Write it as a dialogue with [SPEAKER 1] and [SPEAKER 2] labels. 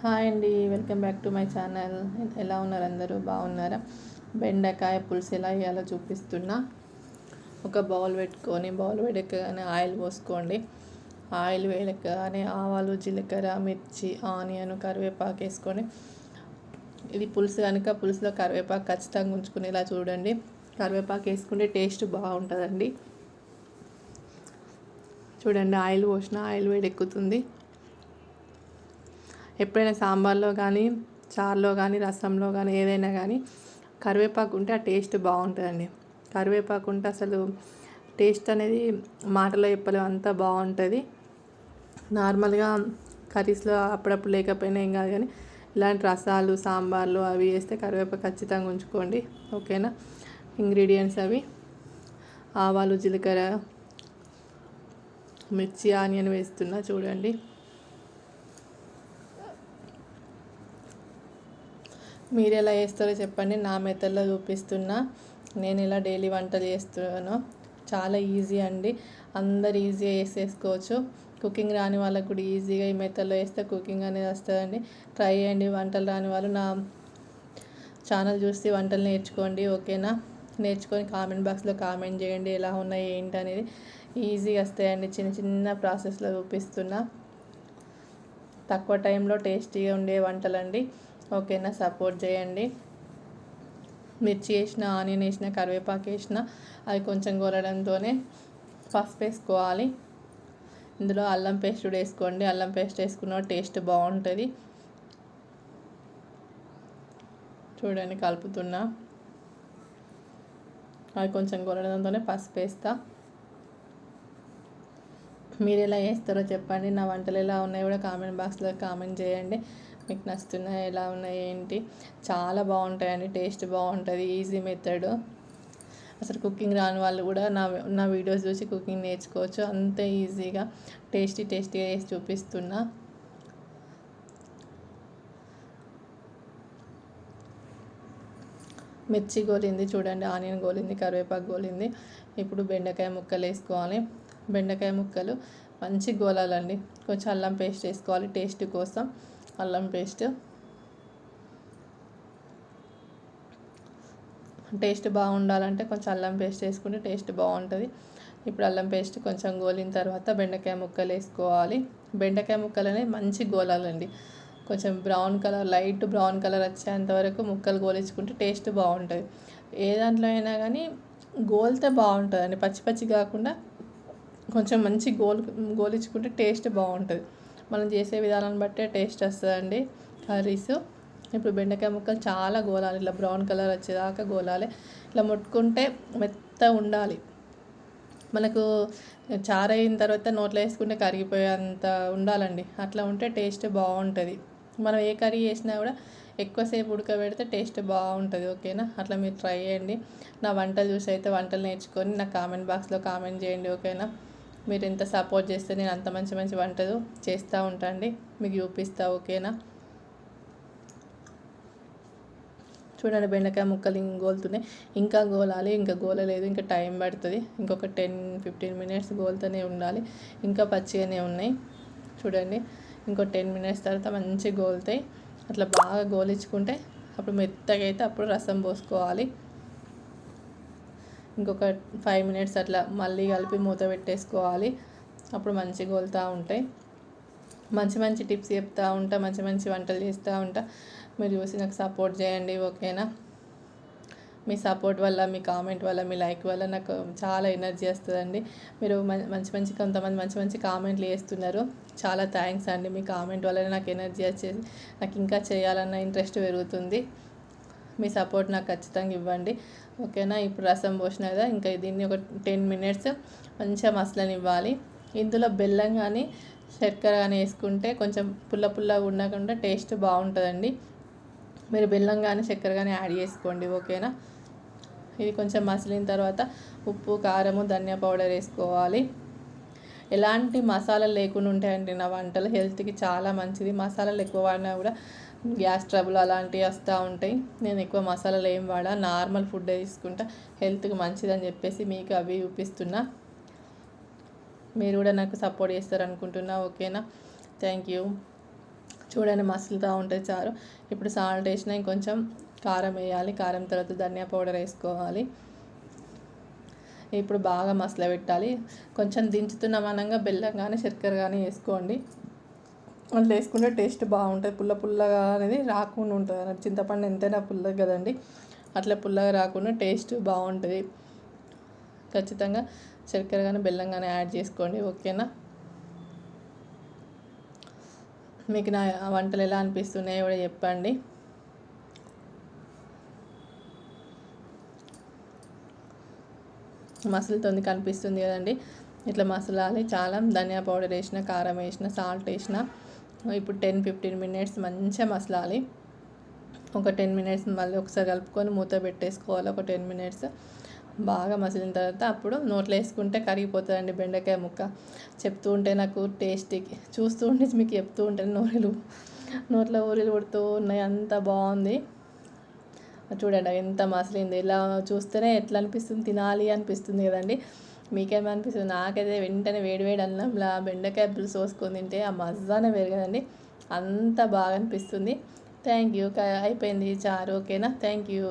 [SPEAKER 1] Hi అండి welcome back to my channel. ఎలా ఉన్నారు అందరూ? బాగున్నారా? బెండకాయ పులుసు ఎలా వేయాలో చూపిస్తున్నా. ఒక బౌల్ పెట్టుకొని బౌల్ వేడెక్కగానే ఆయిల్ పోసుకోండి. ఆయిల్ వేడెక్కగానే ఆవాలు జీలకర్ర మిర్చి ఆనియన్ కరివేపాకు వేసుకొని ఇది పులుసు కనుక పులుసులో కరివేపాకు ఖచ్చితంగా ఉంచుకునేలా చూడండి. కరివేపాకు వేసుకుంటే టేస్ట్ బాగుంటుందండి. చూడండి ఆయిల్ పోసిన ఆయిల్ వేడెక్కుతుంది. ఎప్పుడైనా సాంబార్లో కానీ చారులో కానీ రసంలో కానీ ఏదైనా కానీ కరివేపాకు ఉంటే ఆ టేస్ట్ బాగుంటుందండి. కరివేపాకు ఉంటే అసలు టేస్ట్ అనేది మాటలో చెప్పలేము అంత బాగుంటుంది. నార్మల్గా కర్రీస్లో అప్పుడప్పుడు లేకపోయినా ఏం కాదు కానీ ఇలాంటి రసాలు సాంబార్లు అవి వేస్తే కరివేపాకు ఖచ్చితంగా ఉంచుకోండి. ఓకేనా? ఇంగ్రీడియంట్స్ అవి. ఆవాలు జీలకర్ర మిర్చి ఆనియన్ వేస్తున్నా చూడండి. మీరు ఎలా చేస్తారో చెప్పండి. నా మెథడ్లో చూపిస్తున్నా. నేను ఇలా డైలీ వంటలు చేస్తున్నాను చాలా ఈజీ అండి. అందరు ఈజీగా చేసేసుకోవచ్చు. కుకింగ్ రాని వాళ్ళకు కూడా ఈజీగా ఈ మెథడ్లో వేస్తే కుకింగ్ అనేది వస్తుందండి. ట్రై చేయండి. వంటలు రాని వాళ్ళు నా ఛానల్ చూసి వంటలు నేర్చుకోండి. ఓకేనా? నేర్చుకొని కామెంట్ బాక్స్లో కామెంట్ చేయండి. ఎలా ఉన్నాయి? ఏంటి? అనేది ఈజీగా వస్తాయండి. చిన్న చిన్న ప్రాసెస్లో చూపిస్తున్నా. తక్కువ టైంలో టేస్టీగా ఉండే వంటలండి. ఓకేనా సపోర్ట్ చేయండి. మిర్చి వేసిన ఆనియన్ వేసిన కరివేపాకు వేసిన అది కొంచెం గోలడంతోనే పసుపు వేసుకోవాలి. ఇందులో అల్లం పేస్ట్ కూడా వేసుకోండి. అల్లం పేస్ట్ వేసుకున్న టేస్ట్ బాగుంటుంది. చూడండి కలుపుతున్నా. అది కొంచెం గొరడంతోనే పసుపు వేస్తా. మీరు ఎలా చేస్తారో చెప్పండి. నా వంటలు ఎలా ఉన్నాయో కూడా కామెంట్ బాక్స్లో కామెంట్ చేయండి. మీకు నచ్చుతున్నాయి ఎలా ఉన్నాయి ఏంటి? చాలా బాగుంటాయండి. టేస్ట్ బాగుంటుంది. ఈజీ మెథడ్ అసలు కుకింగ్ రాని వాళ్ళు కూడా నా నా వీడియోస్ చూసి కుకింగ్ నేర్చుకోవచ్చు. అంతే ఈజీగా టేస్టీ టేస్టీగా వేసి చూపిస్తున్నా. మిర్చి గోలింది చూడండి. ఆనియన్ గోలింది కరివేపాకు గోలింది. ఇప్పుడు బెండకాయ ముక్కలు వేసుకోవాలి. బెండకాయ ముక్కలు. మంచి గోలాలండి. కొంచెం అల్లం పేస్ట్ వేసుకోవాలి. టేస్ట్ కోసం అల్లం పేస్ట్. టేస్ట్ బాగుండాలంటే కొంచెం అల్లం పేస్ట్ వేసుకుంటే టేస్ట్ బాగుంటుంది. ఇప్పుడు అల్లం పేస్ట్ కొంచెం గోలిన తర్వాత బెండకాయ ముక్కలు వేసుకోవాలి. బెండకాయ ముక్కలు అనేవి మంచి గోలాలండి. కొంచెం brown colour light brown colour వచ్చేంత వరకు ముక్కలు గోలించుకుంటే టేస్ట్ బాగుంటుంది. ఏ దాంట్లో అయినా కానీ గోలితే బాగుంటుందండి. పచ్చి పచ్చి కాకుండా కొంచెం మంచి గోల్ గోలించుకుంటే టేస్ట్ బాగుంటుంది. మనం చేసే విధానాన్ని బట్టే టేస్ట్ వస్తుందండి కర్రీస్. ఇప్పుడు బెండకాయ ముక్కలు చాలా గోలాలి. ఇట్లా బ్రౌన్ కలర్ వచ్చేదాకా గోలాలి. ఇట్లా ముట్టుకుంటే మెత్త ఉండాలి. మనకు చారైన తర్వాత నోట్లో వేసుకుంటే కరిగిపోయేంత ఉండాలండి. అట్లా ఉంటే టేస్ట్ బాగుంటుంది. మనం ఏ కర్రీ చేసినా కూడా ఎక్కువసేపు ఉడకబెడితే టేస్ట్ బాగుంటుంది. ఓకేనా? అట్లా మీరు ట్రై చేయండి. నా వంటలు చూసి అయితే వంటలు నేర్చుకొని నా కామెంట్ బాక్స్లో కామెంట్ చేయండి. ఓకేనా? మీరు ఎంత సపోర్ట్ చేస్తే నేను అంత మంచి మంచి వంటలు చేస్తూ ఉంటాండి. మీకు చూపిస్తా ఓకేనా? చూడండి బెండకాయ ముక్కలు గోలుతున్నాయి. ఇంకా గోలాలి ఇంకా గోలలేదు ఇంకా టైం పడుతుంది. ఇంకొక టెన్ ఫిఫ్టీన్ మినిట్స్ గోలుతూనే ఉండాలి. ఇంకా పచ్చిగానే ఉన్నాయి. చూడండి ఇంకో టెన్ మినిట్స్ తర్వాత మంచిగా గోలుతాయి. అట్లా బాగా గోలించుకుంటే అప్పుడు మెత్తగా అయితే అప్పుడు రసం పోసుకోవాలి. ఇంకొక ఫైవ్ మినిట్స్ అట్లా మళ్ళీ కలిపి మూత పెట్టేసుకోవాలి. అప్పుడు మంచిగా గోలుతూ ఉంటాయి. మంచి మంచి టిప్స్ చెప్తూ ఉంటా మంచి మంచి వంటలు చేస్తూ ఉంటా. మీరు చూసి నాకు సపోర్ట్ చేయండి ఓకేనా? మీ సపోర్ట్ వల్ల మీ కామెంట్ వల్ల మీ లైక్ వల్ల నాకు చాలా ఎనర్జీ వస్తుందండి. మీరు మంచి మంచి కొంతమంది మంచి మంచి కామెంట్లు చేస్తున్నారు. చాలా థ్యాంక్స్ అండి. మీ కామెంట్ వల్ల నాకు ఎనర్జీ వచ్చేసి నాకు ఇంకా చేయాలన్న ఇంట్రెస్ట్ పెరుగుతుంది. మీ సపోర్ట్ నాకు ఖచ్చితంగా ఇవ్వండి. ఓకేనా? ఇప్పుడు రసం పోసిన కదా ఇంకా దీన్ని ఒక టెన్ మినిట్స్ మంచిగా మసలనివ్వాలి. ఇందులో బెల్లం కానీ చక్కెర కానీ వేసుకుంటే కొంచెం పుల్ల పుల్లగా ఉండకుండా టేస్ట్ బాగుంటుందండి. మీరు బెల్లం కానీ చక్కెర కానీ యాడ్ చేసుకోండి ఓకేనా? ఇది కొంచెం మసిలిన తర్వాత ఉప్పు కారము ధనియా పౌడర్ వేసుకోవాలి. ఎలాంటి మసాలాలు లేకుండా ఉంటాయండి నా వంటలు. హెల్త్కి చాలా మంచిది. మసాలాలు ఎక్కువ వాడినా కూడా గ్యాస్ ట్రబుల్ అలాంటివి వస్తూ ఉంటాయి. నేను ఎక్కువ మసాలాలు ఏం వాడా నార్మల్ ఫుడ్ తీసుకుంటా. హెల్త్కి మంచిదని చెప్పేసి మీకు అవి చూపిస్తున్నా. మీరు కూడా నాకు సపోర్ట్ చేస్తారు అనుకుంటున్నా ఓకేనా? Thank you. చూడండి మసులుతూ ఉంటుంది చారు ఇప్పుడు సాల్ట్ వేసిన ఇంకొంచెం కారం వేయాలి. కారం తర్వాత ధనియా పౌడర్ వేసుకోవాలి. ఇప్పుడు బాగా మసల పెట్టాలి. కొంచెం దించుతున్నాం అనగా బెల్లం కానీ చక్కెర కానీ వేసుకోండి. అట్లా వేసుకుంటే టేస్ట్ బాగుంటుంది. పుల్ల పుల్లగా అనేది రాకుండా ఉంటుంది అన్నట్టు. చింతపండు ఎంతైనా పుల్లగా కదండి. అట్లా పుల్లగా రాకుండా టేస్ట్ బాగుంటుంది. ఖచ్చితంగా చక్కెర కానీ బెల్లం కానీ యాడ్ చేసుకోండి. ఓకేనా? మీకు నా వంటలు ఎలా అనిపిస్తున్నాయో కూడా చెప్పండి. మసలుతోంది కనిపిస్తుంది కదండి. ఇట్లా మసలాలి చాలా ధనియా పౌడర్ వేసిన కారం వేసిన సాల్ట్ వేసిన ఇప్పుడు టెన్ ఫిఫ్టీన్ మినిట్స్ మంచిగా మసలాలి. ఒక టెన్ మినిట్స్ మళ్ళీ ఒకసారి కలుపుకొని మూత పెట్టేసుకోవాలి. ఒక టెన్ మినిట్స్ బాగా మసిలిన తర్వాత అప్పుడు నోట్లో వేసుకుంటే కరిగిపోతుందండి బెండకాయ ముక్క. చెప్తూ ఉంటే నాకు టేస్టీకి చూస్తూ ఉంటే మీకు చెప్తూ ఉంటే నోరులు నోట్లో ఊరిలు పుడుతూ ఉన్నాయి. అంత బాగుంది. చూడండి ఎంత మసలింది. ఇలా చూస్తేనే ఎట్లా అనిపిస్తుంది? తినాలి అనిపిస్తుంది కదండి. మీకేమనిపిస్తుంది నాకైతే వెంటనే వేడివేడి అన్నంలా బెండకాయ పులుసు పోసుకొని తింటే ఆ మజానే వేరు అంత బాగా అనిపిస్తుంది. Thank you. అయిపోయింది చారు. ఓకేనా? Thank you.